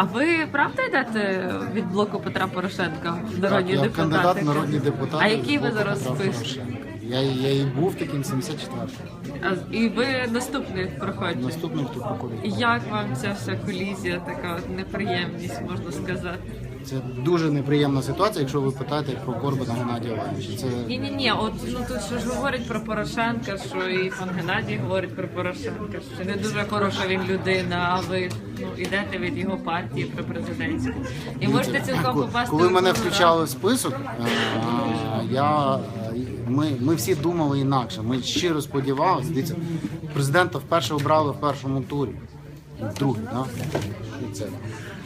А ви правда йдете від блоку Петра Порошенка в народні я депутати? кандидат в народні депутати. А який ви зараз Петра. Я, я і був таким 74 А, І ви наступний проходите. Наступним, хто проходить. Як вам ця вся колізія, така от неприємність, можна сказати? Це дуже неприємна ситуація, якщо ви питаєте про Корбана Геннадія Івановича. Це Ні, ні, ні, от ну тут що ж говорять про Порошенка, що і пан Геннадій говорить про Порошенка, що не дуже хороша він людина, а ви ну йдете від його партії про президентську. І можете цілком попасти. Коли мене включали в список, е, я, ми, ми всі думали інакше. Ми щиро сподівалися. Дивіться, президента вперше обрали в першому турі. В другий, да? І це.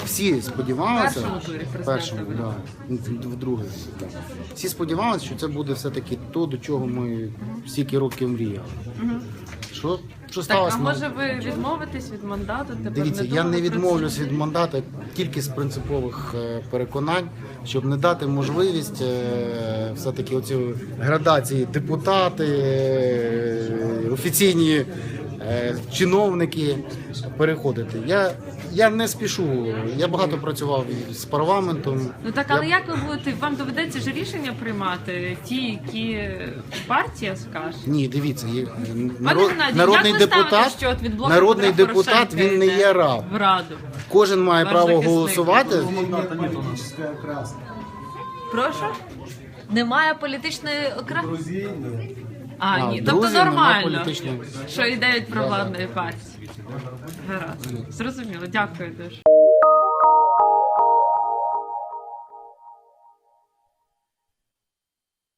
Всі сподівалися. В першому в да, в другий. так. Всі сподівалися, що це буде все-таки то, до чого ми стільки років мріяли. Що, що Так, сталося? а може ви відмовитесь від мандату? Тепер Дивіться, не я не про це? відмовлюсь від мандата тільки з принципових е, переконань, щоб не дати можливість е, все-таки оці градації депутати, е, офіційні чиновники переходити. Я, я не спішу. Я багато працював з парламентом. Ну так, але як ви будете? Вам доведеться ж рішення приймати ті, які партія скаже. Ні, дивіться, є, народ, Геннадій, народний як ви ставите, депутат, що от від блоку народний Петра депутат Порошенка він не йде є раб. в раду. Кожен має Ваш право захисник. голосувати. Прошу? Немає політичної? А, А, ні, тобто Грузії немає нормально, політичної. що і від провладної партії. Гаразд. Зрозуміло, дякую дуже.